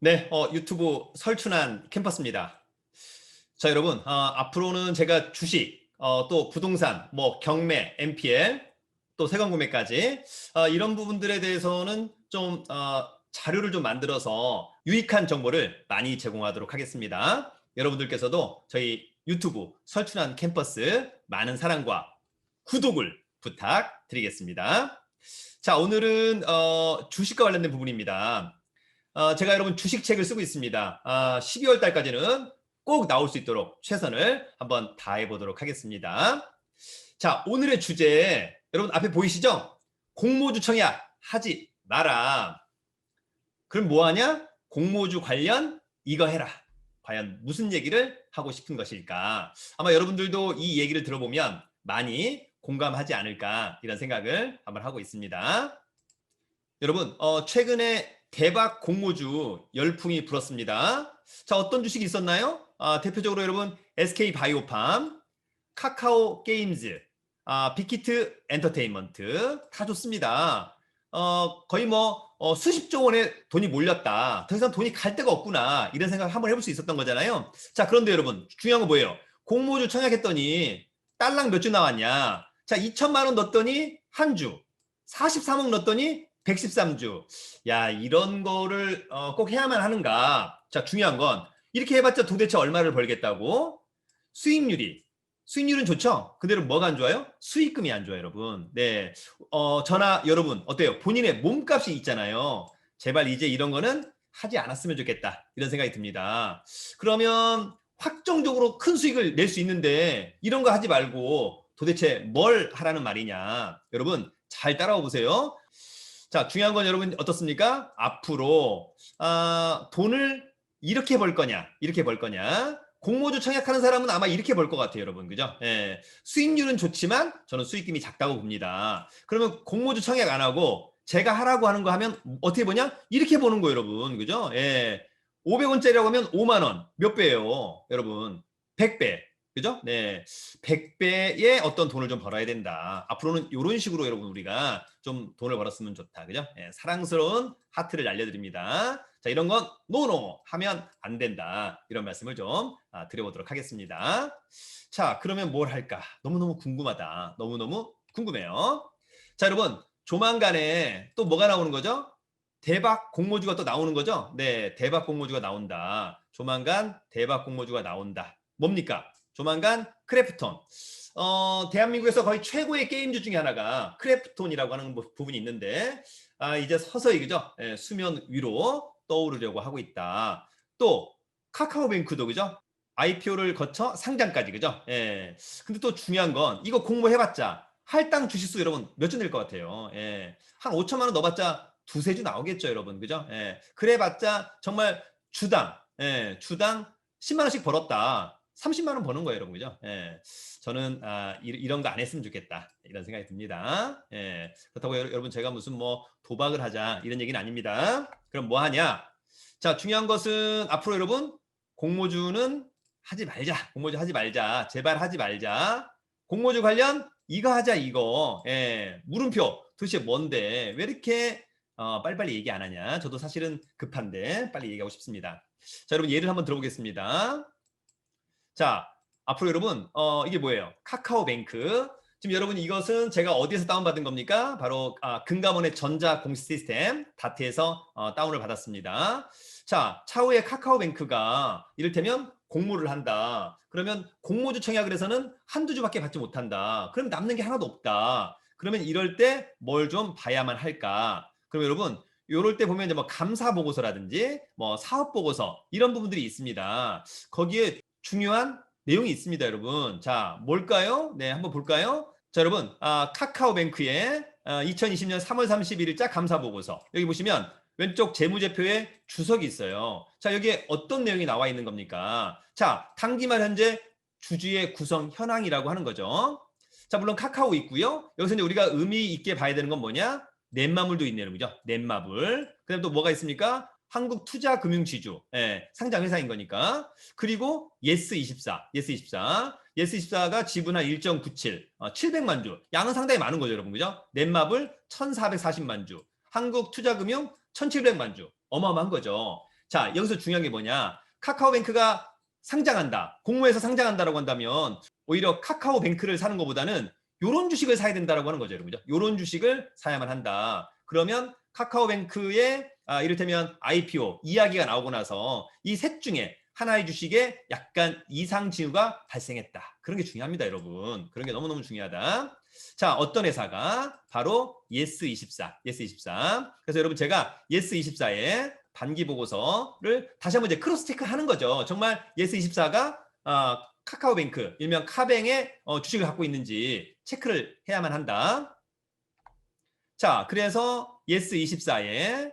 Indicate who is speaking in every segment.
Speaker 1: 네, 어, 유튜브 설춘한 캠퍼스입니다. 자, 여러분, 어, 앞으로는 제가 주식, 어, 또 부동산, 뭐 경매, MPL, 또 세관 구매까지 어, 이런 부분들에 대해서는 좀 어, 자료를 좀 만들어서 유익한 정보를 많이 제공하도록 하겠습니다. 여러분들께서도 저희 유튜브 설춘한 캠퍼스 많은 사랑과 구독을 부탁드리겠습니다. 자, 오늘은 어, 주식과 관련된 부분입니다. 어, 제가 여러분 주식책을 쓰고 있습니다. 아, 12월 달까지는 꼭 나올 수 있도록 최선을 한번 다해 보도록 하겠습니다. 자, 오늘의 주제 여러분 앞에 보이시죠? 공모주 청약 하지 마라. 그럼 뭐 하냐? 공모주 관련 이거 해라. 과연 무슨 얘기를 하고 싶은 것일까? 아마 여러분들도 이 얘기를 들어보면 많이 공감하지 않을까 이런 생각을 한번 하고 있습니다. 여러분, 어, 최근에 대박 공모주 열풍이 불었습니다. 자, 어떤 주식이 있었나요? 아, 대표적으로 여러분 SK 바이오팜, 카카오 게임즈, 아, 빅히트 엔터테인먼트 다 좋습니다. 어, 거의 뭐 어, 수십조 원의 돈이 몰렸다. 더 이상 돈이 갈 데가 없구나. 이런 생각 을 한번 해볼 수 있었던 거잖아요. 자, 그런데 여러분 중요한 건 뭐예요? 공모주 청약했더니 딸랑 몇 주 나왔냐? 자, 2천만 원 넣었더니 한 주, 43억 넣었더니 113주. 야, 이런 거를 어, 꼭 해야만 하는가? 자, 중요한 건 이렇게 해봤자 도대체 얼마를 벌겠다고? 수익률이 수익률은 좋죠. 그대로 뭐가 안 좋아요? 수익금이 안 좋아요, 여러분. 네, 어, 저나 여러분 어때요? 본인의 몸값이 있잖아요. 제발 이제 이런 거는 하지 않았으면 좋겠다 이런 생각이 듭니다. 그러면 확정적으로 큰 수익을 낼 수 있는데 이런 거 하지 말고 도대체 뭘 하라는 말이냐? 여러분 잘 따라와 보세요. 자, 중요한 건 여러분 어떻습니까? 앞으로 아, 돈을 이렇게 벌 거냐, 이렇게 벌 거냐. 공모주 청약하는 사람은 아마 이렇게 벌 것 같아요, 여러분. 그죠? 예. 수익률은 좋지만 저는 수익금이 작다고 봅니다. 그러면 공모주 청약 안 하고 제가 하라고 하는 거 하면 어떻게 보냐? 이렇게 보는 거예요, 여러분. 그죠? 예. 500원짜리라고 하면 5만 원. 몇 배예요, 여러분? 100배. 그죠? 네. 100배의 어떤 돈을 좀 벌어야 된다. 앞으로는 이런 식으로 여러분 우리가 좀 돈을 벌었으면 좋다. 그죠? 네, 사랑스러운 하트를 날려드립니다. 자, 이런 건 노노 하면 안 된다. 이런 말씀을 좀 아, 드려보도록 하겠습니다. 자, 그러면 뭘 할까? 너무너무 궁금하다. 너무너무 궁금해요. 자, 여러분. 조만간에 또 뭐가 나오는 거죠? 대박 공모주가 또 나오는 거죠? 네, 대박 공모주가 나온다. 조만간 대박 공모주가 나온다. 뭡니까? 조만간 크래프톤. 어, 대한민국에서 거의 최고의 게임주 중에 하나가 크래프톤이라고 하는 부분이 있는데, 아, 이제 서서히, 그죠? 예, 수면 위로 떠오르려고 하고 있다. 또, 카카오뱅크도, 그죠? IPO를 거쳐 상장까지, 그죠? 예. 근데 또 중요한 건, 이거 공모해봤자, 할당 주식수 여러분 몇 주 낼 것 같아요? 예. 한 5천만 원 넣어봤자 두세 주 나오겠죠, 여러분. 그죠? 예. 그래봤자 정말 주당, 예, 주당 10만 원씩 벌었다. 30만 원 버는 거예요, 여러분. 그죠? 예. 저는 아, 이, 이런 거 안 했으면 좋겠다. 이런 생각이 듭니다. 예. 그렇다고 여러분 제가 무슨 뭐 도박을 하자 이런 얘기는 아닙니다. 그럼 뭐 하냐? 자, 중요한 것은 앞으로 여러분 공모주는 하지 말자. 공모주 하지 말자. 제발 하지 말자. 공모주 관련 이거 하자 이거. 예. 물음표 도대체 뭔데? 왜 이렇게 어, 빨리빨리 얘기 안 하냐? 저도 사실은 급한데 빨리 얘기하고 싶습니다. 자, 여러분 예를 한번 들어보겠습니다. 자, 앞으로 여러분, 어, 이게 뭐예요? 카카오뱅크. 지금 여러분 이것은 제가 어디에서 다운받은 겁니까? 바로 아, 금감원의 전자 공시 시스템 다트에서 어, 다운을 받았습니다. 자, 차후에 카카오뱅크가 이를테면 공모를 한다. 그러면 공모주 청약을 해서는 한두 주밖에 받지 못한다. 그럼 남는 게 하나도 없다. 그러면 이럴 때 뭘 좀 봐야만 할까? 그럼 여러분 요럴 때 보면 이제 뭐 감사 보고서라든지 뭐 사업 보고서 이런 부분들이 있습니다. 거기에 중요한 내용이 있습니다, 여러분. 자, 뭘까요? 네, 한번 볼까요? 자, 여러분, 아, 카카오뱅크의 아, 2020년 3월 31일자 감사 보고서 여기 보시면 왼쪽 재무제표에 주석이 있어요. 자, 여기에 어떤 내용이 나와 있는 겁니까? 자, 당기말 현재 주주의 구성 현황이라고 하는 거죠. 자, 물론 카카오 있고요. 여기서 이제 우리가 의미 있게 봐야 되는 건 뭐냐? 넷마블도 있네요, 그죠? 넷마블. 그다음 또 뭐가 있습니까? 한국투자금융지주. 예, 상장 회사인 거니까. 그리고 예스24 예스24 예스24가 지분 한 1.97 어, 700만 주. 양은 상당히 많은 거죠 여러분. 그죠? 넷마블 1440만 주. 한국투자금융 1700만 주. 어마어마한 거죠. 자, 여기서 중요한 게 뭐냐? 카카오뱅크가 상장한다. 공모해서 상장한다라고 한다면 오히려 카카오뱅크를 사는 것보다는 요런 주식을 사야 된다라고 하는 거죠, 여러분. 요런 주식을 사야만 한다. 그러면 카카오뱅크의 아, 이를테면 IPO 이야기가 나오고 나서 이 셋 중에 하나의 주식에 약간 이상 징후가 발생했다. 그런 게 중요합니다, 여러분. 그런 게 너무너무 중요하다. 자, 어떤 회사가 바로 예스24, 예스24. 그래서 여러분 제가 예스24의 반기 보고서를 다시 한번 이제 크로스 체크 하는 거죠. 정말 예스24가 어, 카카오뱅크, 일명 카뱅의 어, 주식을 갖고 있는지 체크를 해야만 한다. 자, 그래서 예스24에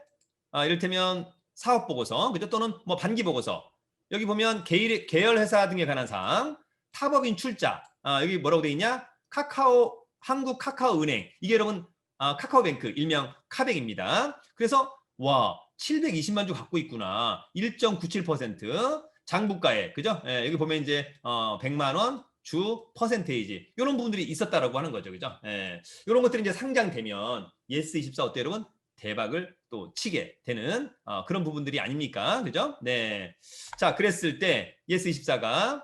Speaker 1: 아, 이를테면 사업 보고서, 그죠? 또는 뭐 반기 보고서. 여기 보면 계열, 계열 회사 등에 관한 사항, 타법인 출자. 아, 여기 뭐라고 돼 있냐? 카카오 한국 카카오 은행. 이게 여러분 아, 카카오뱅크 일명 카뱅입니다. 그래서 와 720만 주 갖고 있구나. 1.97% 장부가에 그죠? 예, 여기 보면 이제 어, 100만 원 주 퍼센테이지 이런 부분들이 있었다라고 하는 거죠, 그죠? 예, 이런 것들이 이제 상장되면 예스24 어때 여러분? 대박을 또 치게 되는 어, 그런 부분들이 아닙니까? 그죠? 네. 자, 그랬을 때 예스24가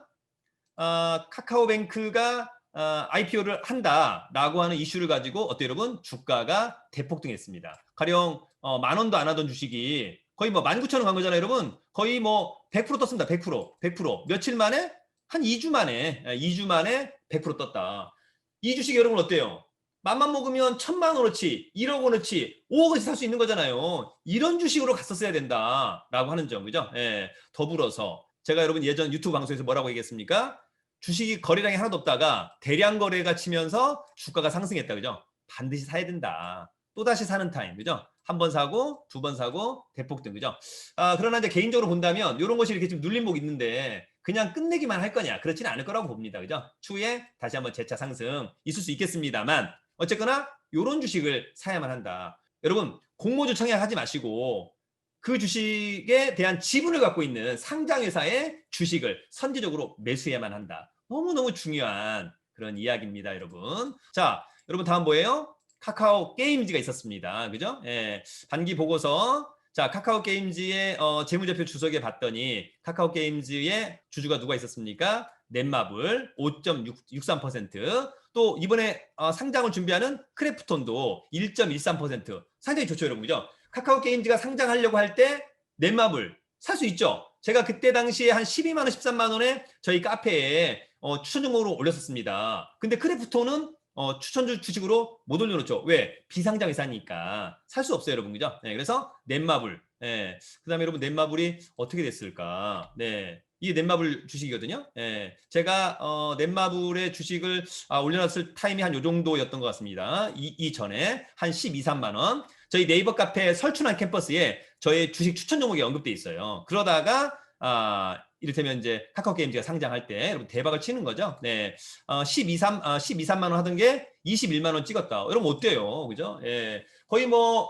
Speaker 1: 어, 카카오뱅크가 어, IPO를 한다라고 하는 이슈를 가지고 어때 여러분? 주가가 대폭등했습니다. 가령 어, 만 원도 안 하던 주식이 거의 뭐 19,000원 간 거잖아요, 여러분. 거의 뭐 100% 떴습니다. 100%. 100%. 며칠 만에 한 2주 만에 2주 만에 100% 떴다. 이 주식 여러분 어때요? 맘만 먹으면 천만 원어치, 1억 원어치, 5억어치 살 수 있는 거잖아요. 이런 주식으로 갔었어야 된다라고 하는 점, 그죠? 예. 더불어서 제가 여러분 예전 유튜브 방송에서 뭐라고 얘기했습니까? 주식이 거래량이 하나도 없다가 대량 거래가 치면서 주가가 상승했다, 그죠? 반드시 사야 된다. 또 다시 사는 타임, 그죠? 한 번 사고, 두 번 사고, 대폭등, 그죠? 아, 그러나 이제 개인적으로 본다면 이런 것이 이렇게 좀 눌림목 있는데 그냥 끝내기만 할 거냐? 그렇지는 않을 거라고 봅니다, 그죠? 추후에 다시 한번 재차 상승 있을 수 있겠습니다만 어쨌거나 이런 주식을 사야만 한다. 여러분 공모주 청약하지 마시고 그 주식에 대한 지분을 갖고 있는 상장회사의 주식을 선제적으로 매수해야만 한다. 너무너무 중요한 그런 이야기입니다, 여러분. 자, 여러분 다음 뭐예요? 카카오 게임즈가 있었습니다. 그죠? 예, 반기 보고서. 자, 카카오 게임즈의 어, 재무제표 주석에 봤더니 카카오 게임즈의 주주가 누가 있었습니까? 넷마블 5.63%또 이번에 어, 상장을 준비하는 크래프톤도 1.13% 상당히 좋죠 여러분 그죠? 카카오 게임즈가 상장하려고 할 때 넷마블 살 수 있죠. 제가 그때 당시에 한 12만 원, 13만 원에 저희 카페에 어, 추천 종목으로 올렸었습니다. 근데 크래프톤은 어, 추천 주식으로 못 올려놓죠. 왜? 비상장 회사니까 살 수 없어요, 여러분, 그죠? 네, 그래서 넷마블. 네, 그다음에 여러분 넷마블이 어떻게 됐을까? 네, 이게 넷마블 주식이거든요. 예, 제가 어, 넷마블의 주식을 아, 올려놨을 타임이 한 요 정도였던 것 같습니다. 이, 이전에 한 12, 3만 원. 저희 네이버 카페 설춘한 캠퍼스에 저의 주식 추천 종목이 언급돼 있어요. 그러다가 아, 이를테면 이제 카카오 게임즈가 상장할 때 여러분 대박을 치는 거죠. 네. 어, 12, 3, 어, 12, 3만 원 하던 게 21만 원 찍었다. 여러분 어때요? 그죠? 예. 거의 뭐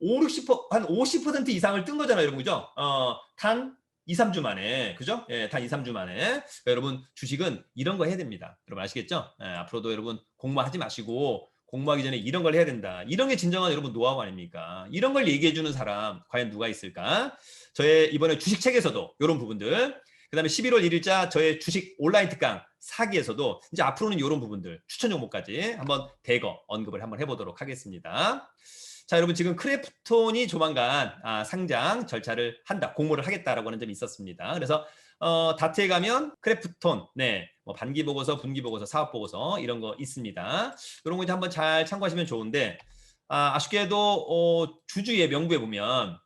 Speaker 1: 5, 60%, 한 50% 이상을 뜬 거잖아요, 여러분. 그죠? 어, 단 2, 3주 만에. 그죠? 예, 단 2, 3주 만에. 그러니까 여러분 주식은 이런 거 해야 됩니다. 여러분 아시겠죠? 예, 앞으로도 여러분 공모하지 마시고 공모하기 전에 이런 걸 해야 된다. 이런 게 진정한 여러분 노하우 아닙니까? 이런 걸 얘기해 주는 사람 과연 누가 있을까? 저의 이번에 주식 책에서도 이런 부분들 그 다음에 11월 1일자 저의 주식 온라인 특강 사기에서도 이제 앞으로는 이런 부분들 추천 종목까지 한번 대거 언급을 한번 해보도록 하겠습니다. 자, 여러분 지금 크래프톤이 조만간 아, 상장 절차를 한다, 공모를 하겠다라고 하는 점이 있었습니다. 그래서 어, 다트에 가면 크래프톤, 네, 뭐 반기 보고서, 분기 보고서, 사업 보고서 이런 거 있습니다. 이런 거 이제 한번 잘 참고하시면 좋은데 아, 아쉽게도 어, 주주의 명부에 보면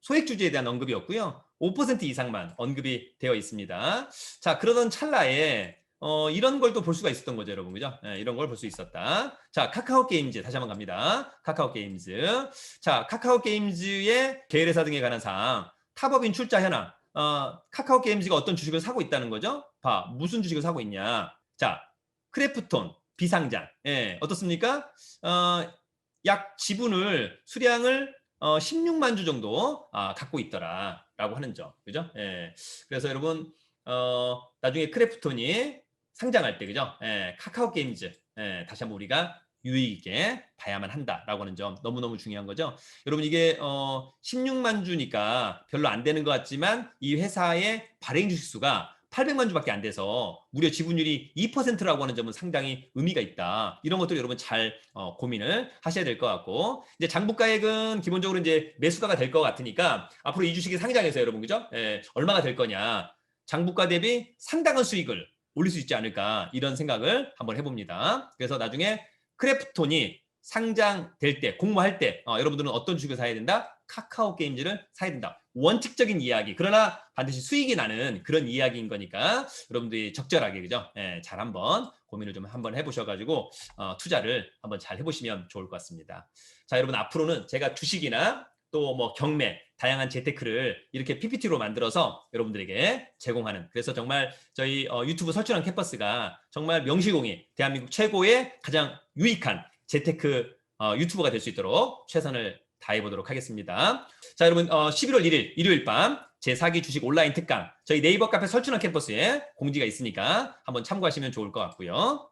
Speaker 1: 소액 주주에 대한 언급이 없고요. 5% 이상만 언급이 되어 있습니다. 자, 그러던 찰나에 어, 이런 걸 또 볼 수가 있었던 거죠, 여러분. 그죠? 네, 이런 걸 볼 수 있었다. 자, 카카오 게임즈. 다시 한번 갑니다. 카카오 게임즈. 자, 카카오 게임즈의 계열회사 등에 관한 사항. 타법인 출자 현황. 어, 카카오 게임즈가 어떤 주식을 사고 있다는 거죠? 봐. 무슨 주식을 사고 있냐. 자, 크래프톤. 비상장. 예, 어떻습니까? 어, 약 지분을, 수량을 어, 16만 주 정도 아, 갖고 있더라. 라고 하는 점. 그죠? 예. 그래서 여러분, 어, 나중에 크래프톤이 상장할 때 그죠? 예, 카카오 게임즈 예, 다시 한번 우리가 유익 있게 봐야만 한다라고 하는 점 너무너무 중요한 거죠. 여러분 이게 어 16만 주니까 별로 안 되는 것 같지만 이 회사의 발행 주식 수가 800만 주밖에 안 돼서 무려 지분율이 2%라고 하는 점은 상당히 의미가 있다. 이런 것들 여러분 잘 어, 고민을 하셔야 될 것 같고 이제 장부가액은 기본적으로 이제 매수가가 될 것 같으니까 앞으로 이 주식이 상장해서 여러분 그죠? 예, 얼마가 될 거냐? 장부가 대비 상당한 수익을 올릴 수 있지 않을까 이런 생각을 한번 해봅니다. 그래서 나중에 크래프톤이 상장될 때 공모할 때 어, 여러분들은 어떤 주식을 사야 된다? 카카오 게임즈를 사야 된다. 원칙적인 이야기. 그러나 반드시 수익이 나는 그런 이야기인 거니까 여러분들이 적절하게 그죠? 예, 잘 한번 고민을 좀 한번 해보셔가지고 어, 투자를 한번 잘 해보시면 좋을 것 같습니다. 자, 여러분 앞으로는 제가 주식이나 또 뭐 경매 다양한 재테크를 이렇게 PPT로 만들어서 여러분들에게 제공하는 그래서 정말 저희 어, 유튜브 설춘한 캠퍼스가 정말 명시공히 대한민국 최고의 가장 유익한 재테크 어, 유튜버가 될 수 있도록 최선을 다해 보도록 하겠습니다. 자, 여러분 어, 11월 1일 일요일 밤 제4기 주식 온라인 특강 저희 네이버 카페 설춘한 캠퍼스에 공지가 있으니까 한번 참고하시면 좋을 것 같고요.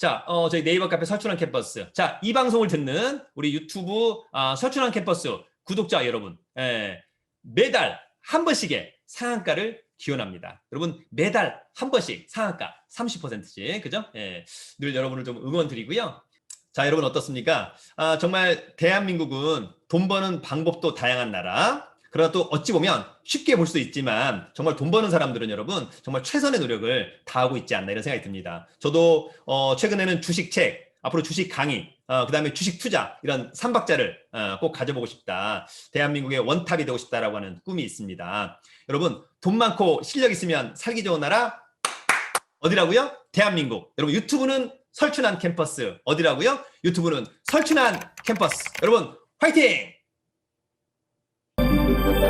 Speaker 1: 자, 어, 저희 네이버 카페 설춘한 캠퍼스. 자, 이 방송을 듣는 우리 유튜브 아, 설춘한 캠퍼스 구독자 여러분, 예, 매달 한 번씩의 상한가를 기원합니다. 여러분 매달 한 번씩 상한가 30%씩 그죠? 예, 늘 여러분을 좀 응원 드리고요. 자, 여러분 어떻습니까? 아, 정말 대한민국은 돈 버는 방법도 다양한 나라. 그러나 또 어찌 보면 쉽게 볼 수 있지만 정말 돈 버는 사람들은 여러분 정말 최선의 노력을 다하고 있지 않나 이런 생각이 듭니다. 저도 어, 최근에는 주식 책, 앞으로 주식 강의, 어, 그 다음에 주식 투자 이런 삼박자를 어, 꼭 가져보고 싶다. 대한민국의 원탑이 되고 싶다라고 하는 꿈이 있습니다. 여러분 돈 많고 실력 있으면 살기 좋은 나라 어디라고요? 대한민국. 여러분 유튜브는 설춘한 캠퍼스 어디라고요? 유튜브는 설춘한 캠퍼스. 여러분 화이팅! Thank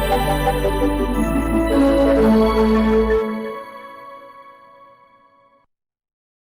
Speaker 1: you.